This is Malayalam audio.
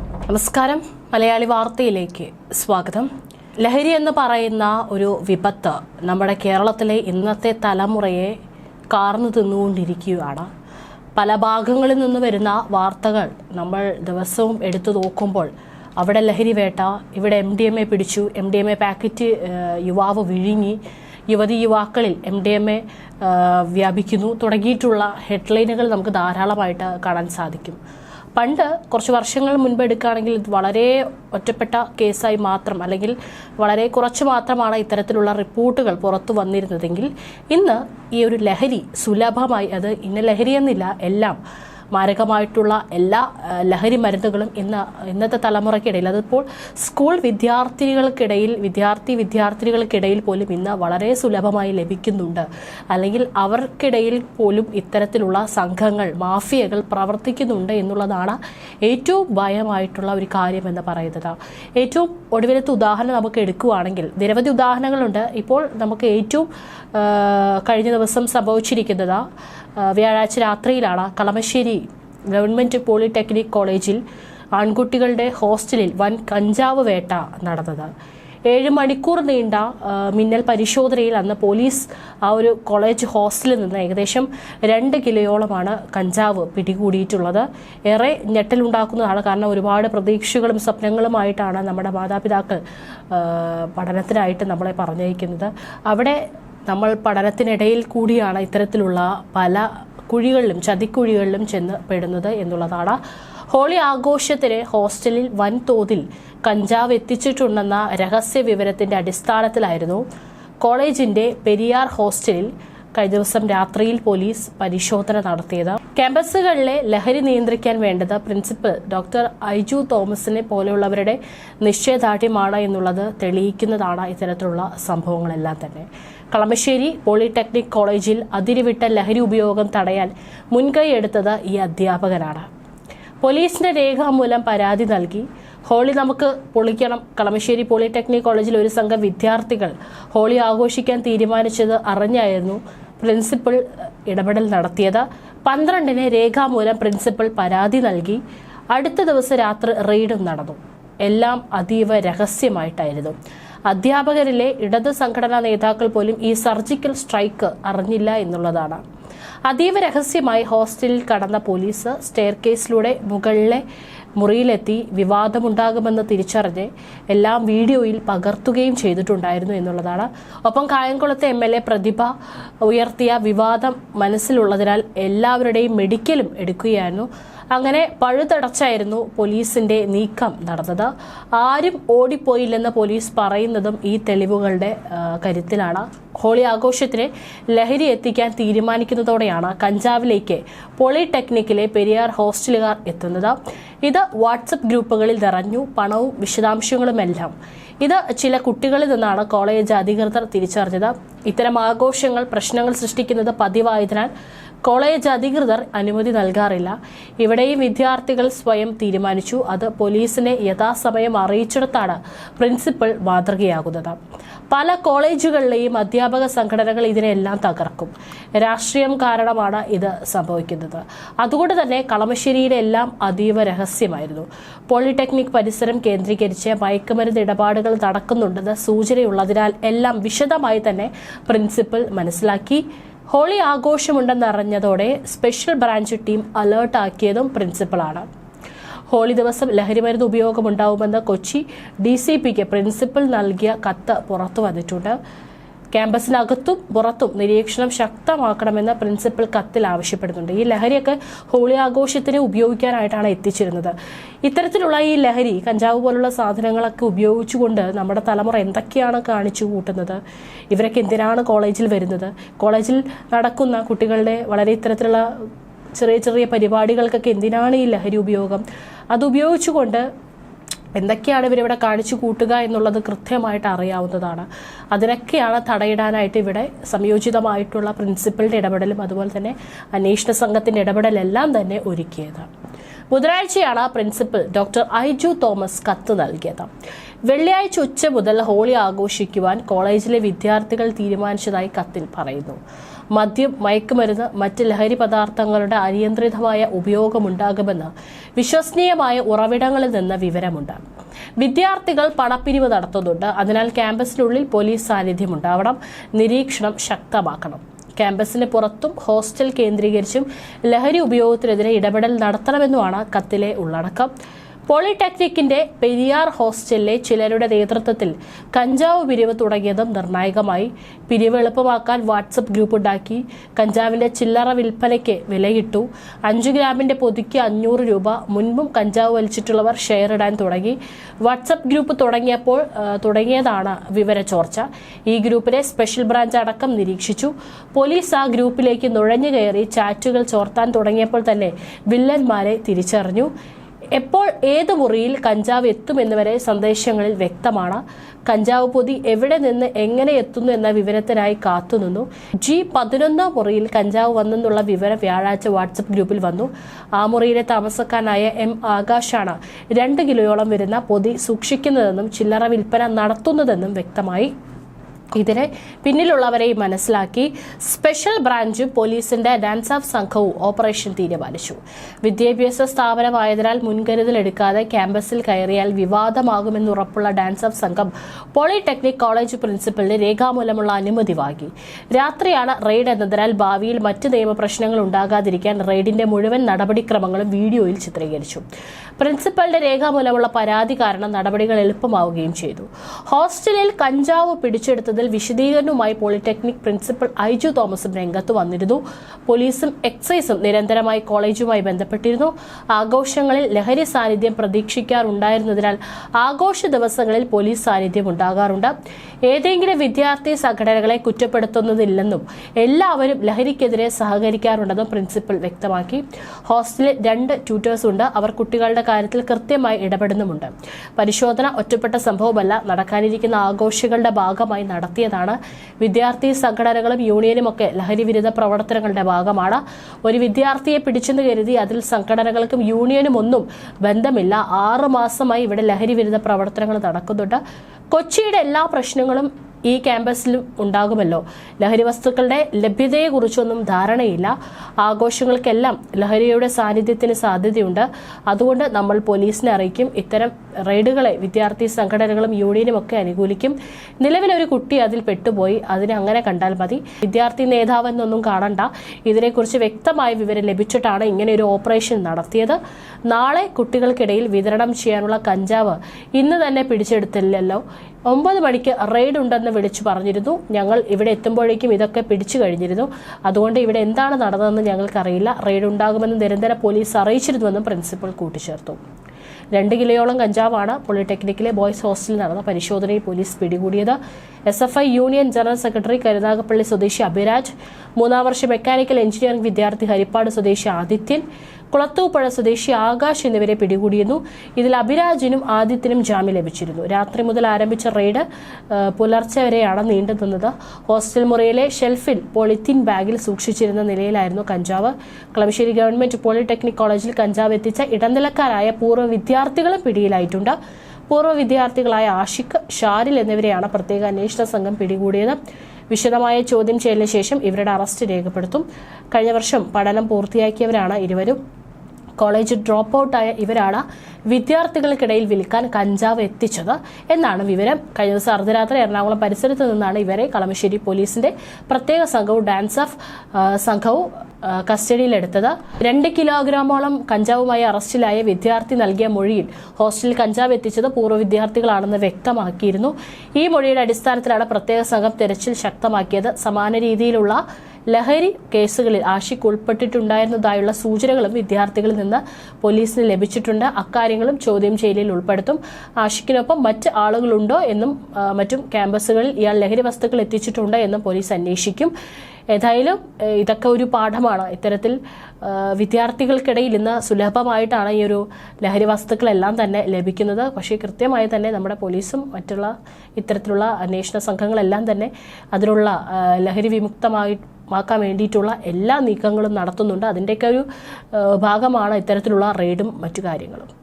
നമസ്കാരം. മലയാളി വാർത്തയിലേക്ക് സ്വാഗതം. ലഹരി എന്ന് പറയുന്ന ഒരു വിപത്ത് നമ്മുടെ കേരളത്തിലെ ഇന്നത്തെ തലമുറയെ കാർന്നു തിന്നുകൊണ്ടിരിക്കുകയാണ്. പല ഭാഗങ്ങളിൽ നിന്ന് വരുന്ന വാർത്തകൾ നമ്മൾ ദിവസവും എടുത്തു നോക്കുമ്പോൾ അവിടെ ലഹരി വേട്ട ഇവിടെ എം ഡി എം എ പിടിച്ചു M D M A packet യുവാവ് വിഴുങ്ങി യുവതി യുവാക്കളിൽ എം ഡി എം എ വ്യാപിക്കുന്നു തുടങ്ങിയിട്ടുള്ള ഹെഡ്ലൈനുകൾ നമുക്ക് ധാരാളമായിട്ട് കാണാൻ സാധിക്കും. പണ്ട് കുറച്ച് വർഷങ്ങൾ മുൻപ് എടുക്കുകയാണെങ്കിൽ ഇത് വളരെ ഒറ്റപ്പെട്ട കേസായി മാത്രം അല്ലെങ്കിൽ വളരെ കുറച്ച് മാത്രമാണ് ഇത്തരത്തിലുള്ള റിപ്പോർട്ടുകൾ പുറത്തു വന്നിരുന്നതെങ്കിൽ ഇന്ന് ഈ ഒരു ലഹരി സുലഭമായി അത് ഇന്ന ലഹരിയെന്നില്ല എല്ലാം മാരകമായിട്ടുള്ള എല്ലാ ലഹരി മരുന്നുകളും ഇന്ന് ഇന്നത്തെ തലമുറയ്ക്കിടയിൽ. അതിപ്പോൾ സ്കൂൾ വിദ്യാർത്ഥികൾക്കിടയിൽ വിദ്യാർത്ഥി വിദ്യാർത്ഥികൾക്കിടയിൽ പോലും ഇന്ന് വളരെ സുലഭമായി ലഭിക്കുന്നുണ്ട്. അല്ലെങ്കിൽ അവർക്കിടയിൽ പോലും ഇത്തരത്തിലുള്ള സംഘങ്ങൾ മാഫിയകൾ പ്രവർത്തിക്കുന്നുണ്ട് എന്നുള്ളതാണ് ഏറ്റവും ഭയമായിട്ടുള്ള ഒരു കാര്യം എന്ന് പറയുന്നത്. ഏറ്റവും ഒടുവിലത്തെ ഉദാഹരണം നമുക്ക് എടുക്കുകയാണെങ്കിൽ നിരവധി ഉദാഹരണങ്ങളുണ്ട്. ഇപ്പോൾ നമുക്ക് ഏറ്റവും കഴിഞ്ഞ ദിവസം സംഭവിച്ചിരിക്കുന്നത് വ്യാഴാഴ്ച രാത്രിയിലാണ് കളമശ്ശേരി ഗവൺമെന്റ് പോളിടെക്നിക് കോളേജിൽ ആൺകുട്ടികളുടെ ഹോസ്റ്റലിൽ വൻ കഞ്ചാവ് വേട്ട നടന്നത്. ഏഴ് മണിക്കൂർ നീണ്ട മിന്നൽ പരിശോധനയിൽ അന്ന് പോലീസ് ആ ഒരു കോളേജ് ഹോസ്റ്റലിൽ നിന്ന് ഏകദേശം രണ്ട് കിലോയോളമാണ് കഞ്ചാവ് പിടികൂടിയിട്ടുള്ളത്. ഏറെ ഞെട്ടലുണ്ടാക്കുന്നതാണ് കാരണം ഒരുപാട് പ്രതീക്ഷകളും സ്വപ്നങ്ങളുമായിട്ടാണ് നമ്മുടെ മാതാപിതാക്കൾ പഠനത്തിനായിട്ട് നമ്മളെ പറഞ്ഞയക്കുന്നത്. അവിടെ നമ്മൾ പഠനത്തിനിടയിൽ കൂടിയാണ് ഇത്തരത്തിലുള്ള പല കുഴികളിലും ചതിക്കുഴികളിലും ചെന്ന് പെടുന്നത് എന്നുള്ളതാണ്. ഹോളി ആഘോഷത്തിന് ഹോസ്റ്റലിൽ വൻതോതിൽ കഞ്ചാവ് എത്തിച്ചിട്ടുണ്ടെന്ന രഹസ്യ വിവരത്തിന്റെ അടിസ്ഥാനത്തിലായിരുന്നു കോളേജിന്റെ പെരിയാർ ഹോസ്റ്റലിൽ കഴിഞ്ഞ ദിവസം രാത്രിയിൽ പോലീസ് പരിശോധന നടത്തിയത്. ക്യാമ്പസുകളിലെ ലഹരി നിയന്ത്രിക്കാൻ വേണ്ടത് പ്രിൻസിപ്പൽ ഡോക്ടർ ഐജു തോമസിനെ പോലെയുള്ളവരുടെ നിശ്ചയദാർഢ്യമാണ് എന്നുള്ളത് തെളിയിക്കുന്നതാണ് ഇത്തരത്തിലുള്ള സംഭവങ്ങളെല്ലാം തന്നെ. കളമശ്ശേരി പോളിടെക്നിക് കോളേജിൽ അതിരുവിട്ട ലഹരി ഉപയോഗം തടയാൻ മുൻകൈ എടുത്തത് ഈ അധ്യാപകനാണ്. പോലീസിന്റെ രേഖാമൂലം പരാതി നൽകി. ഹോളി നമുക്ക് പൊളിക്കണം. കളമശ്ശേരി പോളിടെക്നിക് കോളേജിൽ ഒരു സംഘം വിദ്യാർത്ഥികൾ ഹോളി ആഘോഷിക്കാൻ തീരുമാനിച്ചത് അറിഞ്ഞായിരുന്നു പ്രിൻസിപ്പൽ ഇടപെടൽ നടത്തിയത്. പന്ത്രണ്ടിന് രേഖാമൂലം പ്രിൻസിപ്പൽ പരാതി നൽകി. അടുത്ത ദിവസം രാത്രി റെയ്ഡും നടന്നു. എല്ലാം അതീവ രഹസ്യമായിട്ടായിരുന്നു. അധ്യാപകരിലെ ഇടത് സംഘടനാ നേതാക്കൾ പോലും ഈ സർജിക്കൽ സ്ട്രൈക്ക് അറിഞ്ഞില്ല എന്നുള്ളതാണ്. അതീവ രഹസ്യമായി ഹോസ്റ്റലിൽ കടന്ന പോലീസ് സ്റ്റെയർ കേസിലൂടെ മുകളിലെ മുറിയിലെത്തി വിവാദമുണ്ടാകുമെന്ന് തിരിച്ചറിഞ്ഞ് എല്ലാം വീഡിയോയിൽ പകർത്തുകയും ചെയ്തിട്ടുണ്ടായിരുന്നു എന്നുള്ളതാണ്. ഒപ്പം കായംകുളത്തെ എം എൽ എ പ്രതിഭ ഉയർത്തിയ വിവാദം മനസ്സിലുള്ളതിനാൽ എല്ലാവരുടെയും മെഡിക്കലും എടുക്കുകയായിരുന്നു. അങ്ങനെ പഴുതടച്ചായിരുന്നു പോലീസിന്റെ നീക്കം നടന്നത്. ആരും ഓടിപ്പോയില്ലെന്ന് പോലീസ് പറയുന്നതും ഈ തെളിവുകളുടെ കരുത്തിലാണ്. ഹോളി ആഘോഷത്തിന് ലഹരി എത്തിക്കാൻ തീരുമാനിക്കുന്നതോടെയാണ് കഞ്ചാവിലേക്ക് പോളിടെക്നിക്കിലെ പെരിയാർ ഹോസ്റ്റലുകാർ എത്തുന്നത്. ഇത് വാട്സപ്പ് ഗ്രൂപ്പുകളിൽ നിറഞ്ഞു. പണവും വിശദാംശങ്ങളുമെല്ലാം ഇത് ചില കുട്ടികളിൽ നിന്നാണ് കോളേജ് അധികൃതർ തിരിച്ചറിഞ്ഞത്. ഇത്തരം ആഘോഷങ്ങൾ പ്രശ്നങ്ങൾ സൃഷ്ടിക്കുന്നത് പതിവായതിനാൽ കോളേജ് അധികൃതർ അനുമതി നൽകാറില്ല. ഇവിടെയും വിദ്യാർത്ഥികൾ സ്വയം തീരുമാനിച്ചു. അത് പോലീസിനെ യഥാസമയം അറിയിച്ചിടത്താണ് പ്രിൻസിപ്പൽ മാതൃകയാകുന്നത്. പല കോളേജുകളിലെയും അധ്യാപക സംഘടനകൾ ഇതിനെല്ലാം തകർക്കും. രാഷ്ട്രീയം കാരണമാണ് ഇത് സംഭവിക്കുന്നത്. അതുകൊണ്ട് തന്നെ കളമശ്ശേരിയിലെ എല്ലാം അതീവ രഹസ്യമായിരുന്നു. പോളിടെക്നിക് പരിസരം കേന്ദ്രീകരിച്ച് മയക്കുമരുന്ന് ഇടപാടുകൾ നടക്കുന്നുണ്ടെന്ന് സൂചനയുള്ളതിനാൽ എല്ലാം വിശദമായി തന്നെ പ്രിൻസിപ്പൽ മനസ്സിലാക്കി. ഹോളി ആഘോഷമുണ്ടെന്നറിഞ്ഞതോടെ സ്പെഷ്യൽ ബ്രാഞ്ച് ടീം അലേർട്ടാക്കിയതും പ്രിൻസിപ്പളാണ്. ഹോളി ദിവസം ലഹരിമരുന്ന് ഉപയോഗമുണ്ടാവുമെന്ന് Kochi D C P principal നൽകിയ കത്ത് പുറത്തു വന്നിട്ടുണ്ട്. ക്യാമ്പസിനകത്തും പുറത്തും നിരീക്ഷണം ശക്തമാക്കണമെന്ന് പ്രിൻസിപ്പൽ കത്തിൽ ആവശ്യപ്പെടുന്നുണ്ട്. ഈ ലഹരിയൊക്കെ ഹോളി ആഘോഷത്തിന് ഉപയോഗിക്കാനായിട്ടാണ് എത്തിച്ചിരുന്നത്. ഇത്തരത്തിലുള്ള ഈ ലഹരി കഞ്ചാവ് പോലുള്ള സാധനങ്ങളൊക്കെ ഉപയോഗിച്ചുകൊണ്ട് നമ്മുടെ തലമുറ എന്തൊക്കെയാണ് കാണിച്ചു കൂട്ടുന്നത്? ഇവരൊക്കെ എന്തിനാണ് കോളേജിൽ വരുന്നത്? കോളേജിൽ നടക്കുന്ന കുട്ടികളുടെ വളരെ ഇത്തരത്തിലുള്ള ചെറിയ ചെറിയ പരിപാടികൾക്കൊക്കെ എന്തിനാണ് ഈ ലഹരി ഉപയോഗം? അത് ഉപയോഗിച്ചുകൊണ്ട് എന്തൊക്കെയാണ് ഇവരിവിടെ കാണിച്ചു കൂട്ടുക എന്നുള്ളത് കൃത്യമായിട്ട് അറിയാവുന്നതാണ്. അതിനൊക്കെയാണ് തടയിടാനായിട്ട് ഇവിടെ സംയോജിതമായിട്ടുള്ള പ്രിൻസിപ്പളിന്റെ ഇടപെടലും അതുപോലെ തന്നെ അന്വേഷണ സംഘത്തിന്റെ ഇടപെടലെല്ലാം തന്നെ ഒരുക്കിയത്. ബുധനാഴ്ചയാണ് പ്രിൻസിപ്പൽ ഡോക്ടർ ഐജു തോമസ് കത്ത് നൽകിയത്. വെള്ളിയാഴ്ച ഉച്ച മുതൽ ഹോളി ആഘോഷിക്കുവാൻ കോളേജിലെ വിദ്യാർത്ഥികൾ തീരുമാനിച്ചതായി കത്തിൽ പറയുന്നു. മദ്യം മയക്കുമരുന്ന് മറ്റ് ലഹരി പദാർത്ഥങ്ങളുടെ അനിയന്ത്രിതമായ ഉപയോഗമുണ്ടാകുമെന്ന് വിശ്വസനീയമായ ഉറവിടങ്ങളിൽ നിന്ന് വിവരമുണ്ട്. വിദ്യാർത്ഥികൾ പണപ്പിരിവ് നടത്തുന്നുണ്ട്. അതിനാൽ ക്യാമ്പസിനുള്ളിൽ പോലീസ് സാന്നിധ്യം ഉണ്ടാവണം നിരീക്ഷണം ശക്തമാക്കണം. ക്യാമ്പസിന് പുറത്തും ഹോസ്റ്റൽ കേന്ദ്രീകരിച്ചും ലഹരി ഉപയോഗത്തിനെതിരെ ഇടപെടൽ നടത്തണമെന്നുമാണ് കത്തിലെ ഉള്ളടക്കം. പോളിടെക്നിക്കിന്റെ പെരിയാർ ഹോസ്റ്റലിലെ ചിലരുടെ നേതൃത്വത്തിൽ കഞ്ചാവ് പിരിവ് തുടങ്ങിയതും നിർണായകമായി. പിരിവ് എളുപ്പമാക്കാൻ വാട്സപ്പ് ഗ്രൂപ്പ് ഉണ്ടാക്കി. കഞ്ചാവിന്റെ ചില്ലറ വിൽപ്പനയ്ക്ക് വിലയിട്ടു. അഞ്ചു ഗ്രാമിന്റെ പൊതിക്ക് അഞ്ഞൂറ് രൂപ. മുൻപും കഞ്ചാവ് വലിച്ചിട്ടുള്ളവർ ഷെയർ ഇടാൻ തുടങ്ങി. വാട്സപ്പ് ഗ്രൂപ്പ് തുടങ്ങിയപ്പോൾ തുടങ്ങിയതാണ് വിവര ചോർച്ച. ഈ ഗ്രൂപ്പിലെ സ്പെഷ്യൽ ബ്രാഞ്ച് അടക്കം നിരീക്ഷിച്ചു. പോലീസ് ആ ഗ്രൂപ്പിലേക്ക് നുഴഞ്ഞു കയറി ചാറ്റുകൾ ചോർത്താൻ തുടങ്ങിയപ്പോൾ തന്നെ വില്ലന്മാരെ തിരിച്ചറിഞ്ഞു. എപ്പോൾ ഏത് മുറിയിൽ കഞ്ചാവ് എത്തുമെന്നുവരെ സന്ദേശങ്ങളിൽ വ്യക്തമാണ്. കഞ്ചാവ് പൊതി എവിടെ നിന്ന് എങ്ങനെ എത്തുന്നു എന്ന വിവരത്തിനായി കാത്തുനിന്നു ജി പതിനൊന്നാം മുറിയിൽ കഞ്ചാവ് വന്നെന്നുള്ള വിവരം വ്യാഴാഴ്ച വാട്സപ്പ് ഗ്രൂപ്പിൽ വന്നു. ആ മുറിയിലെ താമസക്കാരനായ എം ആകാശാണ് രണ്ട് കിലോയോളം വരുന്ന പൊതി സൂക്ഷിക്കുന്നതെന്നും ചില്ലറ വിൽപ്പന നടത്തുന്നതെന്നും വ്യക്തമായി. ഇതിന് പിന്നിലുള്ളവരെയും മനസ്സിലാക്കി സ്പെഷ്യൽ ബ്രാഞ്ചും പോലീസിന്റെ ഡാൻസ് ഓഫ് സംഘവും ഓപ്പറേഷൻ തീരുമാനിച്ചു. വിദ്യാഭ്യാസ സ്ഥാപനമായതിനാൽ മുൻകരുതൽ എടുക്കാതെ ക്യാമ്പസിൽ കയറിയാൽ വിവാദമാകുമെന്ന് ഉറപ്പുള്ള ഡാൻസ് ഓഫ് സംഘം പോളിടെക്നിക് കോളേജ് പ്രിൻസിപ്പലിന് രേഖാമൂലമുള്ള അനുമതി വാങ്ങി. രാത്രിയാണ് റെയ്ഡ് എന്നതിനാൽ ഭാവിയിൽ മറ്റ് നിയമപ്രശ്നങ്ങൾ ഉണ്ടാകാതിരിക്കാൻ റെയ്ഡിന്റെ മുഴുവൻ നടപടിക്രമങ്ങളും വീഡിയോയിൽ ചിത്രീകരിച്ചു. പ്രിൻസിപ്പലിന്റെ രേഖാമൂലമുള്ള പരാതി കാരണം നടപടികൾ എളുപ്പമാവുകയും ചെയ്തു. ഹോസ്റ്റലിൽ കഞ്ചാവ് പിടിച്ചെടുത്തതിൽ വിശദീകരണവുമായി പോളിടെക്നിക് പ്രിൻസിപ്പൽ ഐജു തോമസും രംഗത്ത് വന്നിരുന്നു. പോലീസും എക്സൈസും നിരന്തരമായി കോളേജുമായി ബന്ധപ്പെട്ടിരുന്നു. ആഘോഷങ്ങളിൽ ലഹരി സാന്നിധ്യം പ്രതീക്ഷിക്കാറുണ്ടായിരുന്നതിനാൽ ആഘോഷ ദിവസങ്ങളിൽ പോലീസ് സാന്നിധ്യം ഉണ്ടാകാറുണ്ട്. ഏതെങ്കിലും വിദ്യാർത്ഥി സംഘടനകളെ കുറ്റപ്പെടുത്തുന്നതില്ലെന്നും എല്ലാവരും ലഹരിക്കെതിരെ സഹകരിക്കാറുണ്ടെന്നും പ്രിൻസിപ്പൽ വ്യക്തമാക്കി. ഹോസ്റ്റലിൽ രണ്ട് ട്യൂട്ടേഴ്സ് ഉണ്ട്. അവർ കുട്ടികളുടെ കാര്യത്തിൽ കൃത്യമായി ഇടപെടുന്നുമുണ്ട്. പരിശോധന ഒറ്റപ്പെട്ട സംഭവമല്ല. നടക്കാനിരിക്കുന്ന ആഘോഷങ്ങളുടെ ഭാഗമായി നടത്തിയതാണ്. വിദ്യാർത്ഥി സംഘടനകളും യൂണിയനും ഒക്കെ ലഹരി വിരുദ്ധ പ്രവർത്തനങ്ങളുടെ ഭാഗമാണ്. ഒരു വിദ്യാർത്ഥിയെ പിടിച്ചെന്ന് കരുതി അതിൽ സംഘടനകൾക്കും യൂണിയനും ഒന്നും ബന്ധമില്ല. ആറുമാസമായി ഇവിടെ ലഹരി വിരുദ്ധ പ്രവർത്തനങ്ങൾ നടക്കുന്നുണ്ട്. കൊച്ചിയുടെ എല്ലാ പ്രശ്നങ്ങളും ഈ ക്യാമ്പസിലും ഉണ്ടാകുമല്ലോ. ലഹരി വസ്തുക്കളുടെ ലഭ്യതയെക്കുറിച്ചൊന്നും ധാരണയില്ല. ആഘോഷങ്ങൾക്കെല്ലാം ലഹരിയുടെ സാന്നിധ്യത്തിന് സാധ്യതയുണ്ട്. അതുകൊണ്ട് നമ്മൾ പോലീസിനെ അറിയിക്കും. ഇത്തരം റെയ്ഡുകളെ വിദ്യാർത്ഥി സംഘടനകളും യൂണിയനും ഒക്കെ അനുകൂലിക്കും. നിലവിലൊരു കുട്ടി അതിൽ പെട്ടുപോയി. അതിനെ അങ്ങനെ കണ്ടാൽ മതി. വിദ്യാർത്ഥി നേതാവെന്നൊന്നും കാണണ്ട. ഇതിനെക്കുറിച്ച് വ്യക്തമായ വിവരം ലഭിച്ചിട്ടാണ് ഇങ്ങനെ ഒരു ഓപ്പറേഷൻ നടത്തിയത്. നാളെ കുട്ടികൾക്കിടയിൽ വിതരണം ചെയ്യാനുള്ള കഞ്ചാവ് ഇന്ന് തന്നെ പിടിച്ചെടുത്തില്ലല്ലോ. ഒമ്പത് മണിക്ക് റെയ്ഡ് ഉണ്ടെന്ന് വിളിച്ചു പറഞ്ഞിരുന്നു. ഞങ്ങൾ ഇവിടെ എത്തുമ്പോഴേക്കും ഇതൊക്കെ പിടിച്ചു കഴിഞ്ഞിരുന്നു. അതുകൊണ്ട് ഇവിടെ എന്താണ് നടന്നതെന്ന് ഞങ്ങൾക്കറിയില്ല. റെയ്ഡ് ഉണ്ടാകുമെന്ന് നിരന്തര പോലീസ് അറിയിച്ചിരുന്നുവെന്നും പ്രിൻസിപ്പൽ കൂട്ടിച്ചേർത്തു. രണ്ട് കിലോയോളം കഞ്ചാവാണ് പോളിടെക്നിക്കിലെ ബോയ്സ് ഹോസ്റ്റലിൽ നടന്ന പരിശോധനയിൽ പോലീസ് പിടികൂടിയത്. S F I union general secretary Karunagappally സ്വദേശി അഭിരാജ് മൂന്നാം വർഷ മെക്കാനിക്കൽ എഞ്ചിനീയറിംഗ് വിദ്യാർത്ഥി ഹരിപ്പാട് സ്വദേശി ആദിത്യൻ കുളത്തൂപ്പുഴ സ്വദേശി ആകാശ് എന്നിവരെ പിടികൂടിയിരുന്നു. ഇതിൽ അഭിരാജിനും ആദിത്യനും ജാമ്യം ലഭിച്ചിരുന്നു. രാത്രി മുതൽ ആരംഭിച്ച റെയ്ഡ് പുലർച്ചെ വരെയാണ് നീണ്ടു നിന്നത്. ഹോസ്റ്റൽ മുറിയിലെ ഷെൽഫിൽ പോളിത്തീൻ ബാഗിൽ സൂക്ഷിച്ചിരുന്ന നിലയിലായിരുന്നു കഞ്ചാവ്. കളമശ്ശേരി ഗവൺമെന്റ് പോളിടെക്നിക് കോളേജിൽ കഞ്ചാവ് എത്തിച്ച ഇടനിലക്കാരായ പൂർവ വിദ്യാർത്ഥികളും പിടിയിലായിട്ടുണ്ട്. പൂർവ വിദ്യാർത്ഥികളായ ആഷിഖ് ഷാരിൽ എന്നിവരെയാണ് പ്രത്യേക അന്വേഷണ സംഘം പിടികൂടിയത്. വിശദമായ ചോദ്യം ചെയ്യലിന് ശേഷം ഇവരുടെ അറസ്റ്റ് രേഖപ്പെടുത്തും. കഴിഞ്ഞ വർഷം പഠനം പൂർത്തിയാക്കിയവരാണ് ഇരുവരും. കോളേജ് ഡ്രോപ്പ് ഔട്ടായ ഇവരാണ് വിദ്യാർത്ഥികൾക്കിടയിൽ വിൽക്കാൻ കഞ്ചാവ് എത്തിച്ചത് എന്നാണ് വിവരം. കഴിഞ്ഞ ദിവസം അർദ്ധരാത്രി എറണാകുളം പരിസരത്ത് നിന്നാണ് ഇവരെ കളമശ്ശേരി പോലീസിന്റെ പ്രത്യേക സംഘവും ഡാൻസ് ഓഫ് സംഘവും കസ്റ്റഡിയിലെടുത്തത്. രണ്ട് കിലോഗ്രാമോളം കഞ്ചാവുമായി അറസ്റ്റിലായ വിദ്യാർത്ഥി നൽകിയ മൊഴിയിൽ ഹോസ്റ്റലിൽ കഞ്ചാവ് എത്തിച്ചത് പൂർവ വിദ്യാർത്ഥികളാണെന്ന് വ്യക്തമാക്കിയിരുന്നു. ഈ മൊഴിയുടെ അടിസ്ഥാനത്തിലാണ് പ്രത്യേക സംഘം തെരച്ചിൽ ശക്തമാക്കിയത്. സമാന രീതിയിലുള്ള ലഹരി കേസുകളിൽ ആഷിഖ് ഉൾപ്പെട്ടിട്ടുണ്ടായിരുന്നതായുള്ള സൂചനകളും വിദ്യാർത്ഥികളിൽ നിന്ന് പോലീസിന് ലഭിച്ചിട്ടുണ്ട്. അക്കാര്യങ്ങളും ചോദ്യം ചെയ്യലിൽ ഉൾപ്പെടുത്തും. ആഷിഖിനൊപ്പം മറ്റ് ആളുകളുണ്ടോ എന്നും മറ്റും ക്യാമ്പസുകളിൽ ഇയാൾ ലഹരി വസ്തുക്കൾ എത്തിച്ചിട്ടുണ്ടോ എന്നും പോലീസ് അന്വേഷിക്കും. ഏതായാലും ഇതൊക്കെ ഒരു പാഠമാണ്. ഇത്തരത്തിൽ വിദ്യാർത്ഥികൾക്കിടയിൽ ഇന്ന് സുലഭമായിട്ടാണ് ഈ ഒരു ലഹരി വസ്തുക്കളെല്ലാം തന്നെ ലഭിക്കുന്നത്. പക്ഷേ കൃത്യമായി തന്നെ നമ്മുടെ പോലീസും മറ്റുള്ള ഇത്തരത്തിലുള്ള അന്വേഷണ സംഘങ്ങളെല്ലാം തന്നെ അതിനുള്ള ലഹരി വിമുക്തമായി മാക്കാൻ വേണ്ടിയിട്ടുള്ള എല്ലാ നീക്കങ്ങളും നടത്തുന്നുണ്ട്. അതിന്റെയൊക്കെ ഒരു ഭാഗമാണ് ഇത്തരത്തിലുള്ള റെയ്ഡും മറ്റു കാര്യങ്ങളും.